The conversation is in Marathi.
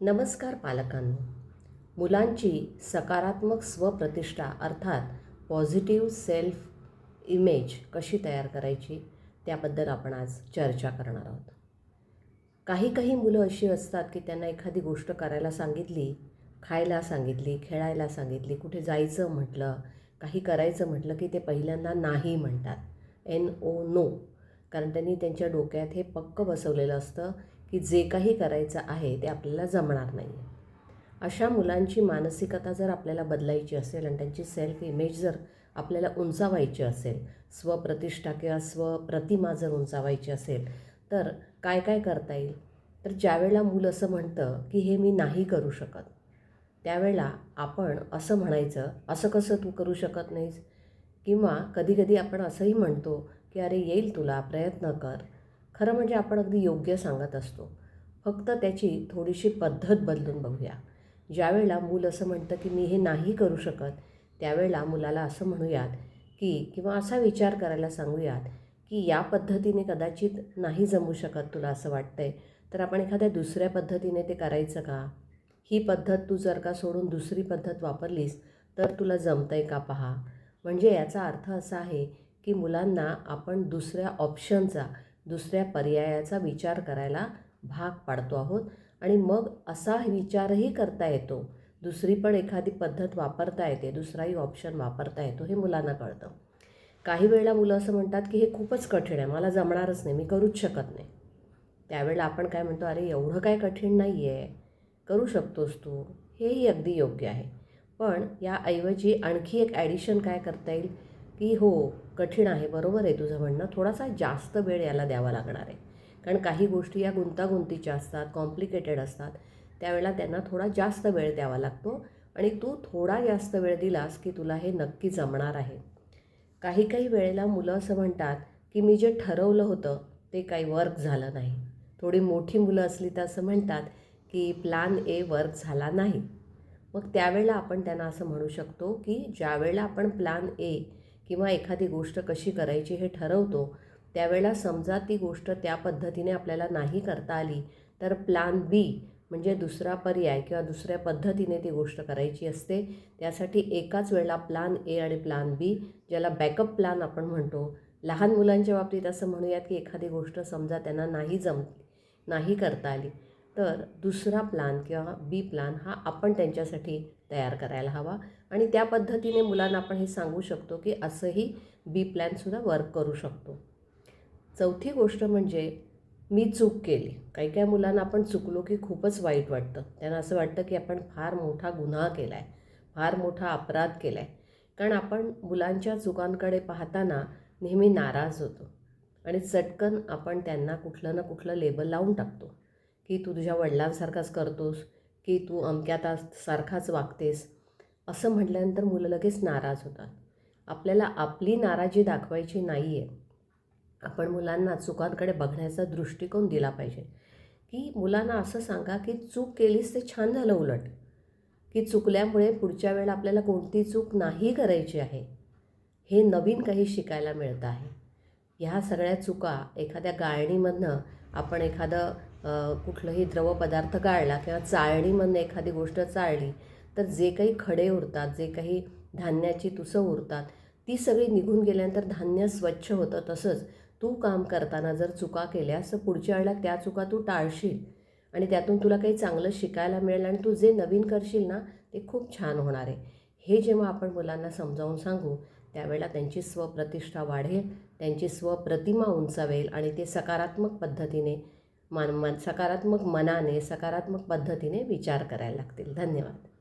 नमस्कार पालकांनो. मुलांची सकारात्मक स्वप्रतिष्ठा अर्थात पॉझिटिव्ह सेल्फ इमेज कशी तयार करायची त्याबद्दल आपण आज चर्चा करणार आहोत. काही काही मुलं अशी असतात की त्यांना एखादी गोष्ट करायला सांगितली खायला सांगितली खेळायला सांगितली कुठे जायचं म्हटलं काही करायचं म्हटलं की ते पहिल्यांदा नाही म्हणतात. N O no. कारण त्यांनी त्यांच्या डोक्यात हे पक्क बसवलेलं असतं की जे काही करायचं आहे ते आपल्याला जमणार नाही. अशा मुलांची मानसिकता जर आपल्याला बदलायची असेल आणि त्यांची सेल्फ इमेज जर आपल्याला उंचावायची असेल स्वप्रतिष्ठा किंवा स्वप्रतिमा जर उंचावायची असेल तर काय काय करता येईल? तर ज्यावेळेला मूल असं म्हणतं की हे मी नाही करू शकत त्यावेळेला आपण असं म्हणायचं असं कसं तू करू शकत नाहीस? किंवा कधीकधी आपण असंही म्हणतो की अरे येईल तुला प्रयत्न कर. खरं म्हणजे आपण अगदी योग्य सांगत असतो. फक्त त्याची थोडीशी पद्धत बदलून बघूया. ज्यावेळेला मूल असं म्हणतं की मी हे नाही करू शकत त्यावेळेला मुलाला असं म्हणूयात की किंवा असा विचार करायला सांगूयात की या पद्धतीने कदाचित नाही जमू शकत तुला असं वाटतंय तर आपण एखाद्या दुसऱ्या पद्धतीने ते करायचं का? ही पद्धत तू जर का सोडून दुसरी पद्धत वापरलीस तर तुला जमतंय का पहा? म्हणजे याचा अर्थ असा आहे की मुलांना आपण दुसऱ्या ऑप्शनचा दुसऱ्या पर्यायाचा विचार करायला भाग पाडतो आहोत. आणि मग असा विचारही करता येतो. दुसरी पण एखादी पद्धत वापरता येते. दुसराही ऑप्शन वापरता येतो. हे मुलांना कळतं. काही वेळेला मुलं असं म्हणतात की हे खूपच कठीण आहे. मला जमणारच नाही. मी करूच शकत नाही. त्यावेळेला आपण काय म्हणतो अरे एवढं काय कठीण नाही आहे करू शकतोस तू. हेही अगदी योग्य आहे. पण याऐवजी आणखी एक ॲडिशन काय करता येईल? की हो कठीण आहे बरोबर आहे तुझं म्हणणं. थोडासा जास्त वेळ याला द्यावा लागणार आहे. कारण काही गोष्टी या गुंतागुंतीच्या असतात कॉम्प्लिकेटेड असतात. त्यावेळेला त्यांना थोडा जास्त वेळ द्यावा लागतो आणि तू थोडा जास्त वेळ दिलास की तुला हे नक्की जमणार आहे. काही काही वेळेला मुलं असं म्हणतात की मी जे ठरवलं होतं ते काही वर्क झालं नाही. थोडी मोठी मुलं असली तर असं म्हणतात की प्लान ए वर्क झाला नाही. मग त्यावेळेला आपण त्यांना असं म्हणू शकतो की ज्यावेळेला आपण प्लान ए किंवा एखादी गोष्ट कशी करायची हे ठरवतो त्यावेळेला समजा ती गोष्ट त्या पद्धतीने आपल्याला नाही करता आली तर प्लान बी म्हणजे दुसरा पर्याय किंवा दुसऱ्या पद्धतीने ती गोष्ट करायची असते. त्यासाठी एकाच वेळेला प्लान ए आणि प्लान बी ज्याला बॅकअप प्लान आपण म्हणतो. लहान मुलांच्या बाबतीत असं म्हणूयात की एखादी गोष्ट समजा त्यांना नाही जम नाही करता आली. तर दुसरा प्लान किंवा बी प्लान हा आपण त्यांच्यासाठी तयार करायला हवा. आणि त्या पद्धतीने मुलांना आपण हे सांगू शकतो की असंही बी प्लॅनसुद्धा वर्क करू शकतो. चौथी गोष्ट म्हणजे मी चूक केली. काही काही मुलांना आपण चुकलो की खूपच वाईट वाटतं. त्यांना असं वाटतं की आपण फार मोठा गुन्हा केला आहे फार मोठा अपराध केला आहे कारण आपण मुलांच्या चुकांकडे पाहताना नेहमी नाराज होतो. आणि चटकन आपण त्यांना कुठलं ना कुठलं लेबल लावून टाकतो. की तू तुझ्या वडिलांसारखाच करतोस की तू अमक्या सारखाच वागतेस असं म्हटल्यानंतर मुलं लगेच नाराज होतात. आपल्याला आपली नाराजी दाखवायची नाही आहे आपण मुलांना चुकांकडे बघण्याचा दृष्टिकोन दिला पाहिजे. की मुलांना असं सांगा की चूक केलीस ते छान झालं उलट. की चुकल्यामुळे पुढच्या वेळेला आपल्याला कोणती चूक नाही करायची आहे हे नवीन काही शिकायला मिळतं आहे. ह्या सगळ्या चुका एखाद्या गाळणीमधनं आपण एखादं कुठलंही द्रवपदार्थ गाळला किंवा चाळणीमधनं एखादी गोष्ट चाळली तर जे काही खडे उरतात जे काही धान्याची तुसं उरतात ती सगळी निघून गेल्यानंतर धान्य स्वच्छ होतं. तसंच तू काम करताना जर चुका केल्यास तर पुढच्या वेळेला त्या चुका तू टाळशील आणि त्यातून तुला काही चांगलं शिकायला मिळेल आणि तू जे नवीन करशील ना ते खूप छान होणार आहे. हे जेव्हा आपण मुलांना समजावून सांगू त्यावेळेला त्यांची स्वप्रतिष्ठा वाढेल त्यांची स्वप्रतिमा उंचावेल आणि ते सकारात्मक पद्धतीने मान मन सकारात्मक मनाने सकारात्मक पद्धतीने विचार करायला लागतील. धन्यवाद.